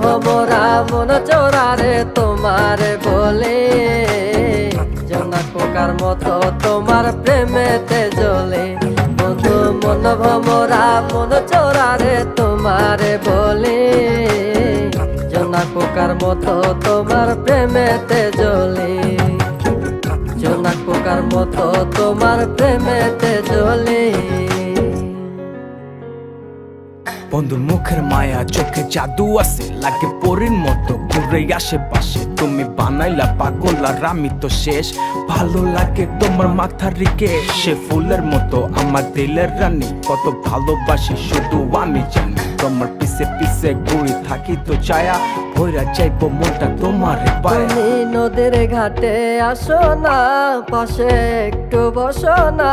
ভমরা মন চোরারে তোমারে বলে। জনা পোকার মতো তোমার প্রেমেতে জ্বলে। মধু মন ভমরা মন চোরারে তোমারে বলে। জনা পোকার মতো তোমার প্রেমেতে জলে জনা পোকার মতো তোমার প্রেমেতে জ্বলে। বন্ধুর মুখের মায়া, চোখে জাদু আছে, লাগে পরীর মতো ঘুরে আশেপাশে। তুমি বানাইলা পাগল আর আমি তো শেষ। ভালো লাগে তোমার মাথার রিকে সে ফুলের মতো আমার দিলের রানী। কত ভালোবাসি, শুধু আমি জানি, তোমার পিছে পিছে গুড়ি থাকি তো চায়া ভৈরা চাইব মনটা তোমার পায়ে। নদীর ঘাটে আসো না, পাশে একটু বসো না।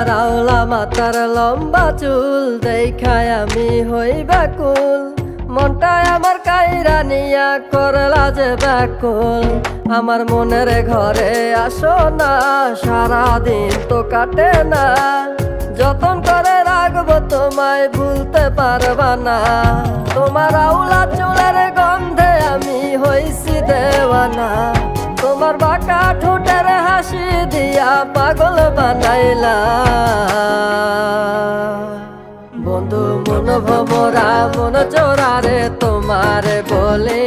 তারাওলা মাতার লম্বা চুল দেখাই আমি হই ব্যাকুল। মনটায় আমার কাইরা নিয়া করলা যে ব্যাকুল। আমার মনের ঘরে আসো না, সারাদিন তো কাটে না। যতন করে রাখব, তোমায় ভুলতে পারবা না। তোমার আউলা চুলের পাগল বানাইলা। বন্ধু মন ভবরা মন চোরারে তোমার বলে,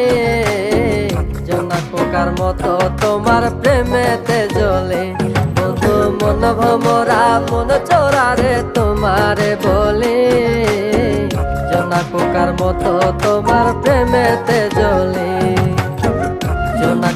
জনা পোকার মতো তোমার প্রেমেতে জ্বলে। বন্ধু মন ভমরা মন চোরারে তোমার বলে, জনা পোকার মতো তোমার প্রেমেতে